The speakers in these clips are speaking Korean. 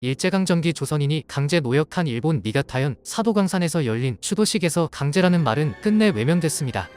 일제강점기 조선인이 강제 노역한 일본 니가타현 사도광산에서 열린 추도식에서 강제라는 말은 끝내 외면됐습니다.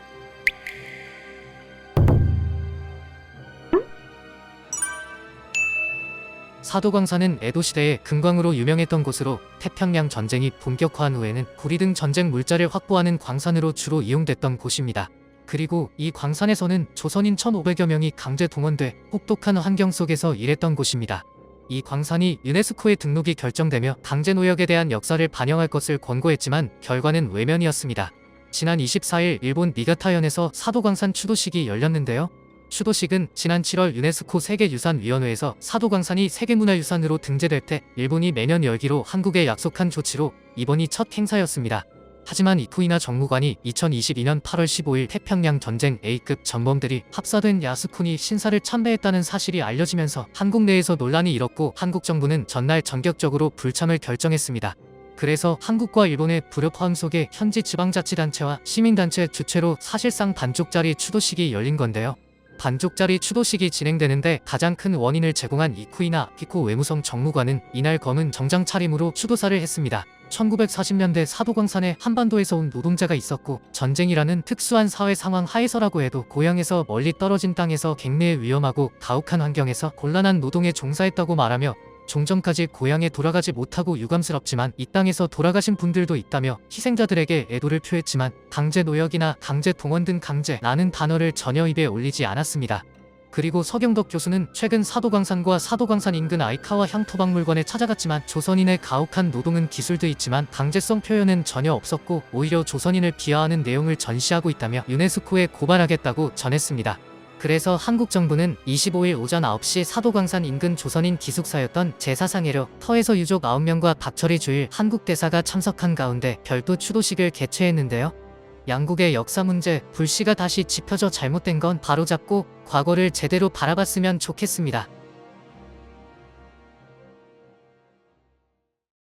사도광산은 에도 시대의 금광으로 유명했던 곳으로 태평양 전쟁이 본격화한 후에는 구리 등 전쟁 물자를 확보하는 광산으로 주로 이용됐던 곳입니다. 그리고 이 광산에서는 조선인 1,500여 명이 강제 동원돼 혹독한 환경 속에서 일했던 곳입니다. 이 광산이 유네스코에 등록이 결정되며 강제 노역에 대한 역사를 반영할 것을 권고했지만 결과는 외면이었습니다. 지난 24일 일본 니가타현에서 사도광산 추도식이 열렸는데요. 추도식은 지난 7월 유네스코 세계유산위원회에서 사도광산이 세계문화유산으로 등재될 때 일본이 매년 열기로 한국에 약속한 조치로 이번이 첫 행사였습니다. 하지만 이토이나 정무관이 2022년 8월 15일 태평양 전쟁 A급 전범들이 합사된 야스쿠니 신사를 참배했다는 사실이 알려지면서 한국 내에서 논란이 일었고 한국 정부는 전날 전격적으로 불참을 결정했습니다. 그래서 한국과 일본의 불협 화음 속에 현지 지방자치단체와 시민단체 주최로 사실상 반쪽짜리 추도식이 열린 건데요. 반쪽짜리 추도식이 진행되는데 가장 큰 원인을 제공한 이쿠이나 피코 외무성 정무관은 이날 검은 정장 차림으로 추도사를 했습니다. 1940년대 사도광산에 한반도에서 온 노동자가 있었고 전쟁이라는 특수한 사회 상황 하에서라고 해도 고향에서 멀리 떨어진 땅에서 갱내에 위험하고 가혹한 환경에서 곤란한 노동에 종사했다고 말하며 종전까지 고향에 돌아가지 못하고 유감스럽지만 이 땅에서 돌아가신 분들도 있다며 희생자들에게 애도를 표했지만 강제 노역이나 강제 동원 등 강제라는 단어를 전혀 입에 올리지 않았습니다. 그리고 서경덕 교수는 최근 사도광산과 사도광산 인근 아이카와 향토박물관에 찾아갔지만 조선인의 가혹한 노동은 기술돼 있지만 강제성 표현은 전혀 없었고 오히려 조선인을 비하하는 내용을 전시하고 있다며 유네스코에 고발하겠다고 전했습니다. 그래서 한국 정부는 25일 오전 9시 사도광산 인근 조선인 기숙사였던 제사상해로 터에서 유족 9명과 박철희 주일 한국 대사가 참석한 가운데 별도 추도식을 개최했는데요. 양국의 역사 문제, 불씨가 다시 짚혀져 잘못된 건 바로잡고 과거를 제대로 바라봤으면 좋겠습니다.